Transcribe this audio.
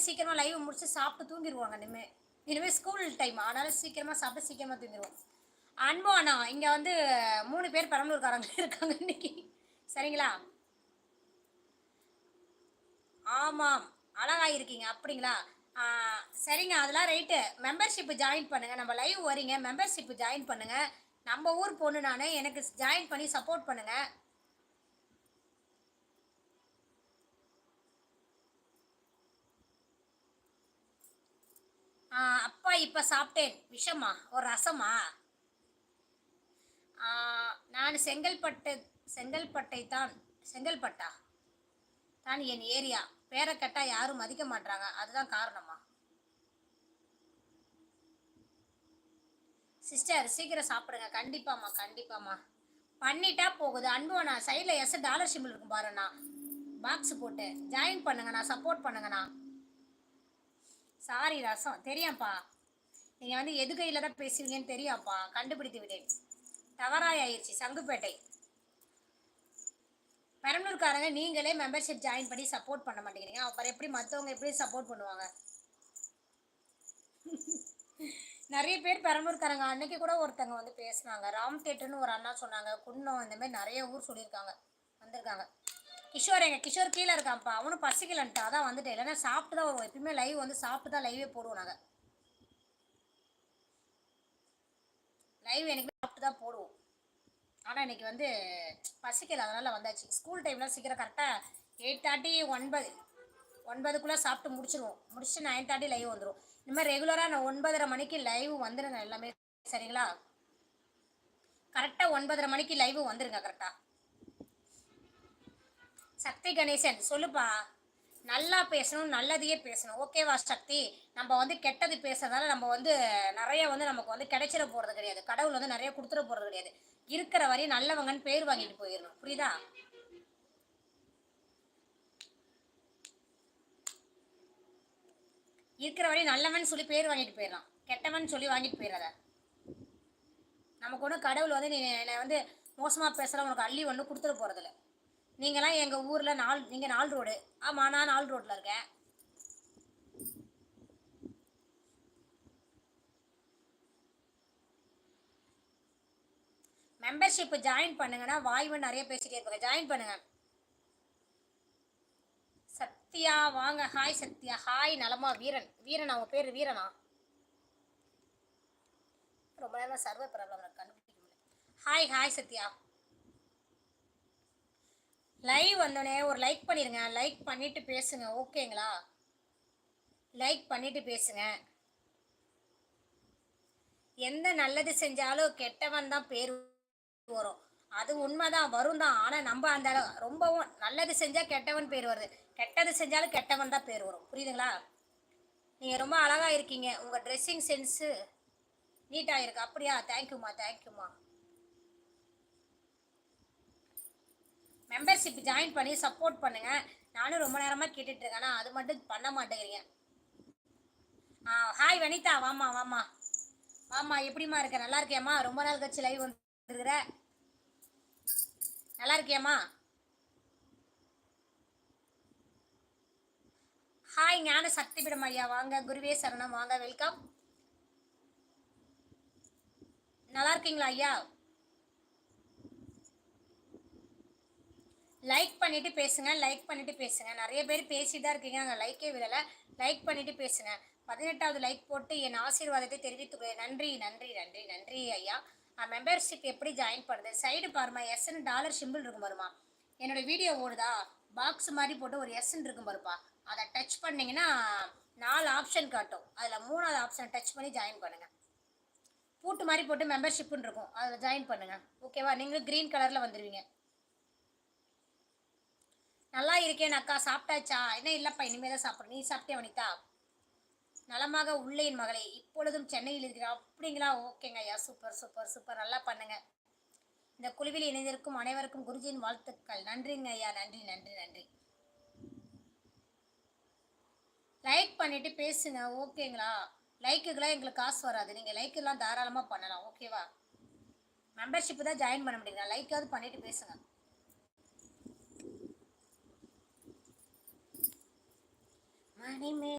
இனிமேல் சீக்கிரமாக லைவ் முடிச்சு சாப்பிட்டு தூங்கிடுவாங்க இனிமேல் இனிமேல் ஸ்கூல் டைம் அதனால் சீக்கிரமாக சாப்பிட்டு சீக்கிரமாக தூங்கிடுவோம் அன்பு அண்ணா இங்கே வந்து மூணு பேர் பெரம்பலூர்காரங்க இருக்காங்க இன்னைக்கு. சரிங்களா? ஆமாம். அழகா இருக்கீங்க. அப்படிங்களா? சரிங்க. அதெல்லாம் ரைட்டு மெம்பர்ஷிப் ஜாயின் பண்ணுங்கள் நம்ம லைவ் வரீங்க. மெம்பர்ஷிப்பு ஜாயின் பண்ணுங்கள் நம்ம ஊர் பொண்ணு நான் எனக்கு ஜாயின் பண்ணி சப்போர்ட் பண்ணுங்கள் அப்பா இப்போ சாப்பிட்டேன். விஷமா? ஒரு ரசமா? நான் செங்கல்பட்டு செங்கல்பட்டை தான் செங்கல்பட்டா? தான் என் ஏரியா. பேரை கேட்டால் யாரும் மதிக்க மாட்றாங்க. அதுதான் காரணமா? சிஸ்டர் சீக்கிரம் சாப்பிடுங்க. கண்டிப்பாம்மா கண்டிப்பாம்மா. பண்ணிட்டா போகுது. அன்புவண்ணா சைடில் எஸ் டாலர் சிம்பிள் இருக்கும் பாருண்ணா. பாக்ஸ் போட்டு. ஜாயின் பண்ணுங்கண்ணா சப்போர்ட் பண்ணுங்கண்ணா. சாரி ரசம். தெரியாம்ப்பா. நீங்கள் வந்து எது கையில் தான் பேசுவீங்கன்னு தெரியாம்ப்பா. கண்டுபிடித்து விட்டேன். தவறாய் ஆயிடுச்சு சங்குப்பேட்டை. பெரம்பலூர்காரங்க நீங்களே மெம்பர்ஷிப் ஜாயின் பண்ணி சப்போர்ட் பண்ண மாட்டேங்கிறீங்க. அப்புறம் எப்படி மற்றவங்க எப்படி சப்போர்ட் பண்ணுவாங்க? நிறைய பேர் பெரம்பலூர்காரங்க. அன்னைக்கு கூட ஒருத்தங்க வந்து பேசுனாங்க. ராம் தேட்டர்னு ஒரு அண்ணா சொன்னாங்க. குன்னம் இந்த மாதிரி நிறைய ஊர் சொல்லியிருக்காங்க. வந்திருக்காங்க. கிஷோர் எங்கள் கிஷோர் கீழே இருக்கான்ப்பா. அவனும் பசிக்கலன்ட்டு. அதான் வந்துட்டேன். இல்லைன்னா சாப்பிட்டு தான் வருவோம். எப்பயுமே லைவ் வந்து சாப்பிட்டு தான் லைவே போடுவோம் நாங்கள் லைவ் எனக்கு சாப்பிட்டு தான் போடுவோம். ஆனால் இன்னைக்கு வந்து பசிக்கல. அதனால் வந்தாச்சு. ஸ்கூல் டைம்லாம் சீக்கிரம் கரெக்டாக எயிட் தேர்ட்டி ஒன்பது. ஒன்பதுக்குள்ளே சாப்பிட்டு முடிச்சிருவோம். முடிச்சு நைன் தேர்ட்டி லைவ் வந்துடும் இந்த மாதிரி ரெகுலராக நான் ஒன்பதரை மணிக்கு லைவ் வந்துடுங்க எல்லாமே சரிங்களா? கரெக்டாக ஒன்பதரை மணிக்கு லைவ் வந்துருங்க கரெக்டாக சக்தி கணேசன் சொல்லுப்பா. நல்லா பேசணும் நல்லதையே பேசணும். ஓகேவா சக்தி? நம்ம வந்து கெட்டது பேசுறதால நம்ம வந்து நிறைய வந்து நமக்கு வந்து கிடைச்சிட போறது கிடையாது. கடவுள் வந்து நிறைய கொடுத்துட போறது கிடையாது. இருக்கிற வரையும் நல்லவங்கன்னு பேர் வாங்கிட்டு போயிடணும். புரியுதா? இருக்கிற வரையும் நல்லவன் சொல்லி பேர் வாங்கிட்டு போயிடலாம். கெட்டவன் சொல்லி வாங்கிட்டு போயிடாத. நமக்கு ஒன்றும் கடவுள் வந்து நீ என்னை வந்து மோசமாக பேசுகிற உனக்கு அள்ளி ஒன்றும் கொடுத்துட போகிறதில்ல நீங்களாம் எங்கள் ஊரில் நால் நீங்கள் நாலு ரோடு. ஆமாம் நான் நாலு ரோட்டில் இருக்கேன். மெம்பர்ஷிப் ஜாயின் பண்ணுங்கன்னா வாய்வு நிறைய பேசிட்டே இருப்பாங்க. ஜாயின் பண்ணுங்க. சத்யா வாங்க. ஹாய் சத்யா. ஹாய் நலமா. வீரன். வீரன் அவங்க பேர் வீரனா? ரொம்ப நேரம் சர்வ ப்ராப்ளம் கண்டுபிடிக்க முடியல. Hi hi Sathya. லைவ் வந்தோடனே ஒரு லைக் பண்ணிடுங்க லைக் பண்ணிவிட்டு பேசுங்க. ஓகேங்களா லைக் பண்ணிவிட்டு பேசுங்க. எந்த நல்லது செஞ்சாலும் கெட்டவன் தான் பேர் வரும். அது உண்மைதான் வரும் தான் ஆனால் நம்ம அந்த அளவு- ரொம்பவும் நல்லது செஞ்சால் கெட்டவன் பேர் வருது. கெட்டது செஞ்சாலும் கெட்டவன் தான் பேர் வரும். புரியுதுங்களா? நீங்கள் ரொம்ப அழகாக இருக்கீங்க. உங்கள் ட்ரெஸ்ஸிங் சென்ஸு நீட்டாக இருக்கு. அப்படியா? தேங்க்யூம்மா தேங்க்யூம்மா மெம்பர்ஷிப் ஜாயின் பண்ணி சப்போர்ட் பண்ணுங்க. நானும் ரொம்ப நேரமாக கேட்டுட்டு இருக்கேன். அது மட்டும் பண்ண மாட்டேங்கிறீங்க. ஆ ஹாய் வனிதா. வாமா வாமா வாமா எப்படிம்மா இருக்க? நல்லா இருக்கியாம்மா? ரொம்ப நாள் கழிச்சு லைவ் வந்துருக்குற. நல்லா இருக்கியாம்மா? ஹாய் ஞான சக்தி பீடம் ஐயா. வாங்க குருவே சரணம். வாங்க வெல்கம் நல்லா இருக்கீங்களா ஐயா? லைக் பண்ணிவிட்டு பேசுங்க லைக் பண்ணிவிட்டு பேசுங்க. நிறைய பேர் பேசிட்டு தான் இருக்கீங்க. அந்த லைக்கே விடலை. லைக் பண்ணிவிட்டு பேசுங்க. பதினெட்டாவது லைக் போட்டு என் ஆசீர்வாதத்தை தெரிவித்துக் நன்றி நன்றி நன்றி நன்றி ஐயா. மெம்பர்ஷிப் எப்படி ஜாயின் பண்ணுறது? சைடு பாருமா எஸ்ன்னு டாலர் சிம்பிள் இருக்கும் பாருமா என்னோட வீடியோ ஓடுதா? பாக்ஸ் மாதிரி போட்டு ஒரு எஸ்ன்னு இருக்கும் பாருப்பா. அதை டச் பண்ணிங்கன்னா நாலு ஆப்ஷன் காட்டும். அதில் மூணாவது ஆப்ஷன் டச் பண்ணி ஜாயின் பண்ணுங்கள் பூட்டு மாதிரி போட்டு மெம்பர்ஷிப்புன்னு இருக்கும். அதில் ஜாயின் பண்ணுங்கள் ஓகேவா நீங்களும் க்ரீன் கலரில் வந்துடுவீங்க நல்லா இருக்கேன் அக்கா சாப்பிட்டாச்சா? என்ன இல்லைப்பா இனிமேல் தான் சாப்பிட்றேன் நீ சாப்பிட்டே வனிதா? நலமாக உள்ள என் மகளே. இப்பொழுதும் சென்னையில் இருக்கிறா அப்படிங்களா? ஓகேங்க ஐயா. Super super super. நல்லா பண்ணுங்க. இந்த குழுவில் இணைந்திருக்கும் அனைவருக்கும் குருஜியின் வாழ்த்துக்கள். நன்றிங்க ஐயா. நன்றி நன்றி நன்றி. லைக் பண்ணிட்டு பேசுங்க. ஓகேங்களா? லைக்குக்கெல்லாம் எங்களுக்கு காசு வராது. நீங்கள் லைக்கெல்லாம் தாராளமாக பண்ணலாம். ஓகேவா? மெம்பர்ஷிப் தான் ஜாயின் பண்ண முடியுங்க லைக்காவது பண்ணிவிட்டு பேசுங்க. மணிமே